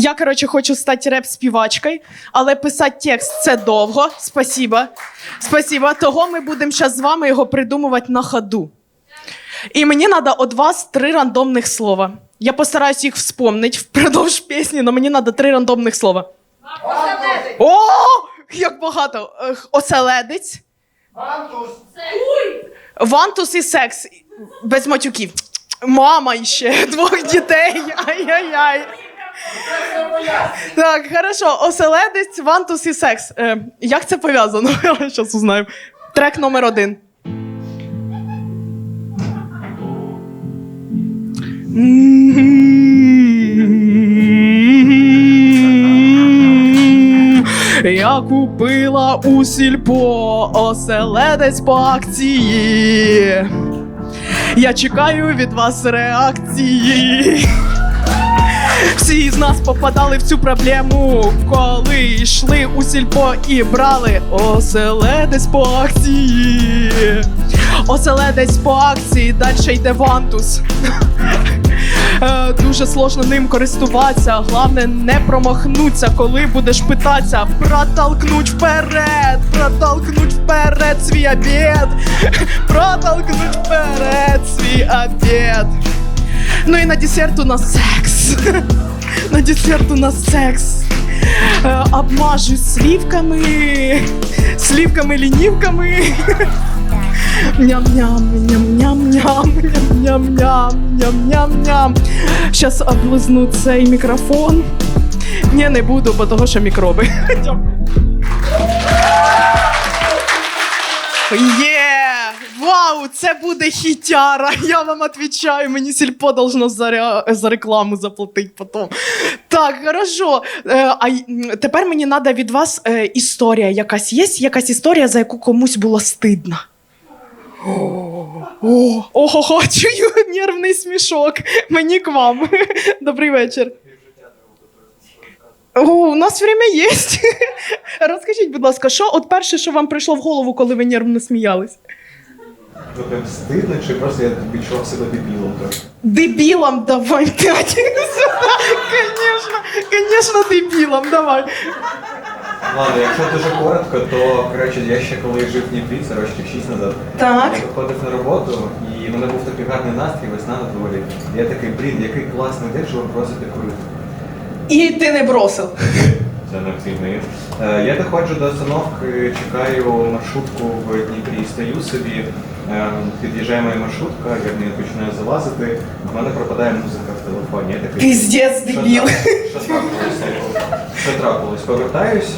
Я, коротше, хочу стати реп-співачкою, але писати текст це довго. Спасіба. Спасіба. Того ми будемо зараз з вами його придумувати на ходу. І мені треба від вас три рандомних слова. Я постараюсь їх вспомнити впродовж пісні, але мені треба три рандомних слова. О! Як багато! Оселедець. Вантус і секс. Без матюків. Мама іще, двох дітей. Ай-яй-яй. Так, хорошо. Оселедець, вантус і секс. Е, як це пов'язано? Я зараз узнаю. Трек номер один. Я купила у сільпо оселедець по акції. Я чекаю від вас реакції. Всі з нас попадали в цю проблему, коли йшли у сільпо і брали оселедець по акції. Оселедець по акції, далі йде вантус. Е, Дуже сложно ним користуватися. Головне не промахнуться, коли будеш питатися. Протолкнуть вперед, протолкнуть вперед свій обід. Протолкнуть вперед свій обід. Ну і на десерт у нас секс. На десерт у нас секс. Е, Обмажу сливками, сливками, лінівками. Ням-ням, ням-ням-ням, ням-ням, ням-ням-ням. Щас облизну цей мікрофон. Ні, не буду, бо того, що мікроби. Є! Вау, це буде хітяра! Я вам відповідаю, мені сільпо должно за, ре- за рекламу заплатити потім. Так, хорошо. Е, а тепер мені треба від вас е, історія якась. Є якась історія, за яку комусь було стидно? О, ого, чую нервний смішок. Мені к вам. Добрий вечір. О, у нас время є. Розкажіть, будь ласка, що от перше, що вам прийшло в голову, коли ви нервно сміялись? Прям стидно, чи просто я відчував себе дебілом трохи? Дебілом давай, п'ять. Конечно, конечно, дебілом, давай. Ладно, якщо дуже коротко, то коротше, я ще коли жив в Дніпрі, це років 6 назад. Так. Я виходив на роботу, і в мене був такий гарний настрій, весна на дворі. Я такий, блін, який класний день, щоб бросити курити. І ти не бросив. Активний. Е, Я доходжу до остановки, чекаю маршрутку в Дніпрі, стою собі, е, під'їжджає моя маршрутка, я в неї починаю залазити, в мене пропадає музика в телефоні. Я такий, Піздець, дебіл. Що трапилось? Що трапилось? Повертаюсь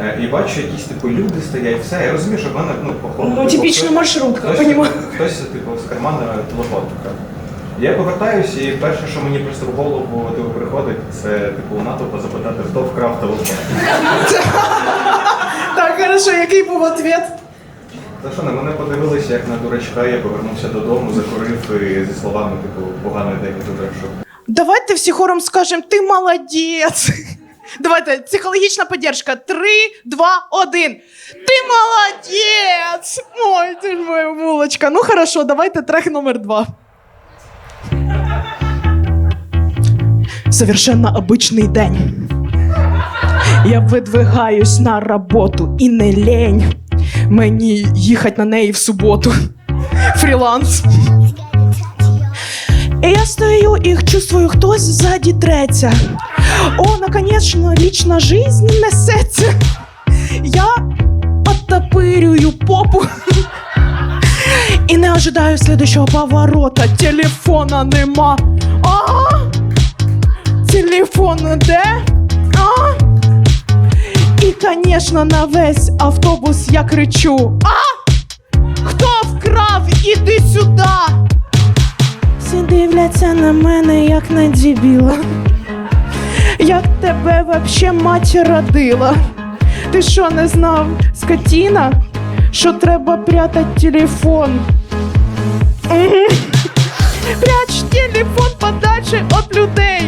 е, і бачу, якісь типу люди стоять, все. Я розумію, що в мене ну, походу. Ну, типу, типічна маршрутка, Хтось, хтось, типу, з кармана телефон. Я повертаюсь, і перше, що мені просто в голову типу, приходить, це типу у натовпа запитати, хто вкрав телефон. Так, хорошо, який був ответ? Та що на мене подивилися, як на дурачка, я повернувся додому, закурив і зі словами, типу, поганий день дуже що. Давайте всі хором скажемо, ти молодець. Давайте, психологічна поддержка. Три, два, один. Ти молодець! Ой, ти ж моя булочка. Ну хорошо, давайте трек номер два. Совершенно обычный день. Я видвигаюсь на роботу і не лень. Мені їхати на неї в суботу. Фріланс. И я стою и чувствую, хтось сзади треться. О, наконечно, лічна жизнь несеться. Я оттопырюю попу. И не ожидаю следующего поворота. Телефона нема. А, Телефон де? А? І, конечно, на весь автобус я кричу: А! Хто вкрав? Іди сюди! Всі дивляться на мене, як на дебіла. Як тебе вообще мать родила? Ти що не знав, скотіна, що треба прятати телефон? Мгм. Прячь телефон подальше від людей.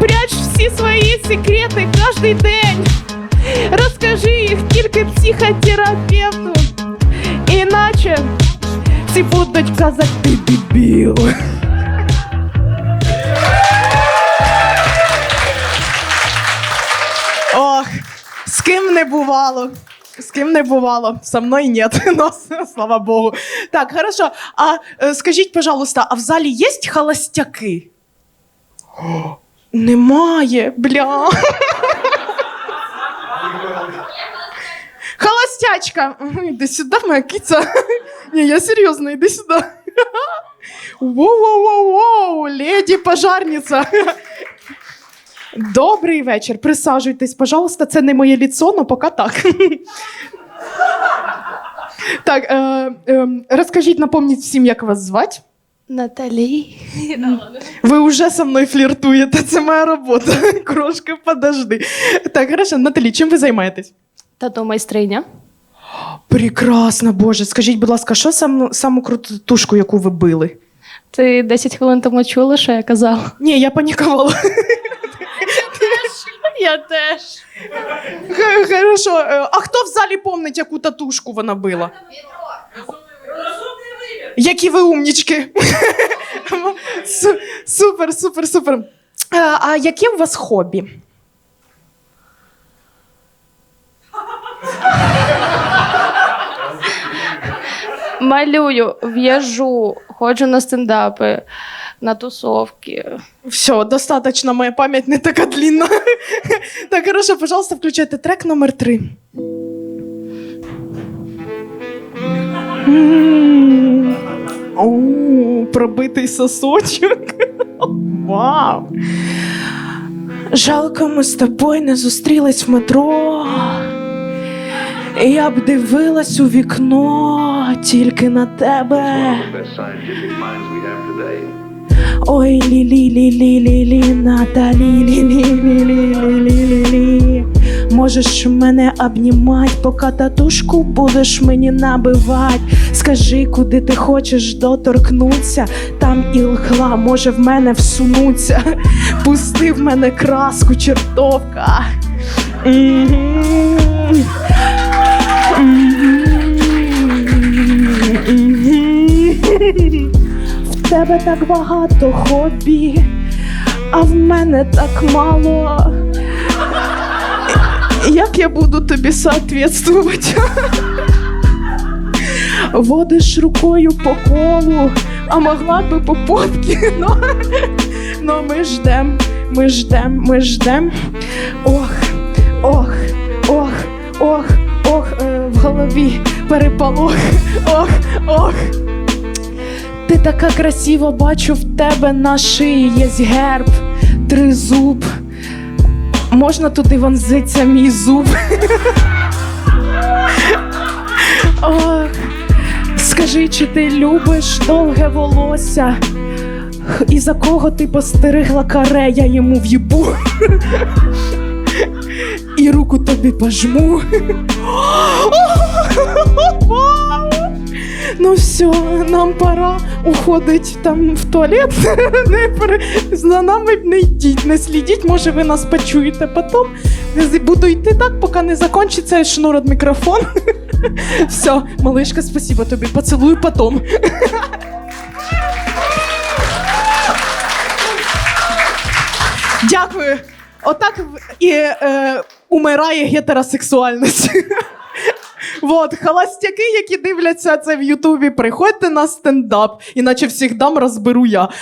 Прячь всі свої секрети кожний день. Розкажи їх тільки психотерапевту. Іначе всі будуть казати ти дебіл. Ох, з ким не бувало. С кем не бывало, со мной нет, но слава богу. Так, хорошо. А э, скажите, пожалуйста, а в зале есть холостяки? Немає, бля. Холостячка. Іди сюди, моя киця. Ні, я серйозно, іди сюди. Воу-воу-воу-воу, леді пожарниця. Добрий вечір. Присаджуйтесь, пожалуйста. Це не моє ліцо, но поки так. Так, е, е, розкажіть, напомніть всім, як вас звати. Наталі. Ви вже со мною фліртуєте, це моя робота. Крошки, подожди. Так, хорошо, Наталі, чим ви займаєтесь? Тато майстриня. Прекрасно, Боже. Скажіть, будь ласка, що сам, саму круту тушку, яку ви били? Ти 10 хвилин тому чула, що я казала? Ні, я панікувала. Я теж. Хорошо. Е, А хто в залі помнить, яку татушку вона била? Які ви умнічки. Супер, супер, супер. А яке у вас хобі? Малюю, в'яжу, ходжу на стендапи, на тусовки. Все, достаточно, моя память не така длинна. Так, хорошо, пожалуйста, включайте трек номер три. М, О, пробитий сосочок. Вау. Жалко, ми з тобою не зустрілись в метро. Я б дивилась у вікно тільки на тебе. Ой, лі-лі, лі-лі, лі-лі, Наталі, лі-лі, лі-лі, лі-лі, лі-лі. Можеш мене обнімать, поки татушку будеш мені набивать. Скажи, куди ти хочеш доторкнуться, там і лхла може в мене всунуться. Пусти в мене краску, чертовка. В тебе так багато хобі, а в мене так мало. Як я буду тобі соответствувати? Водиш рукою по колу, а могла би по попці. Но, но ми ждем, ми ждем, ми ждем. Ох, ох, ох, ох, ох, е, в голові переполох. Ох, ох. Ти така красива, бачу в тебе на шиї є герб, тризуб. Можна туди вонзиться мій зуб. Ох, скажи, чи ти любиш довге волосся? І за кого ти постерегла каре, я йому в'їбу. І руку тобі пожму. Ну все, нам пора уходить там в туалет. не пере... За нами не йдіть, не слідіть, може ви нас почуєте потім. Буду йти так, поки не закінчиться шнур від мікрофон. все, малишка, спасибо тобі, поцілую потім. Дякую. Отак і е, умирає гетеросексуальність. Вот, холостяки, які дивляться це в Ютубі, приходьте на стендап, іначе всіх дам розберу я.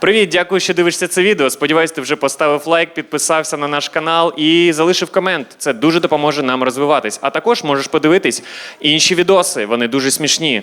Привіт, дякую, що дивишся це відео. Сподіваюсь, ти вже поставив лайк, підписався на наш канал і залишив комент. Це дуже допоможе нам розвиватись. А також можеш подивитись інші відоси, вони дуже смішні.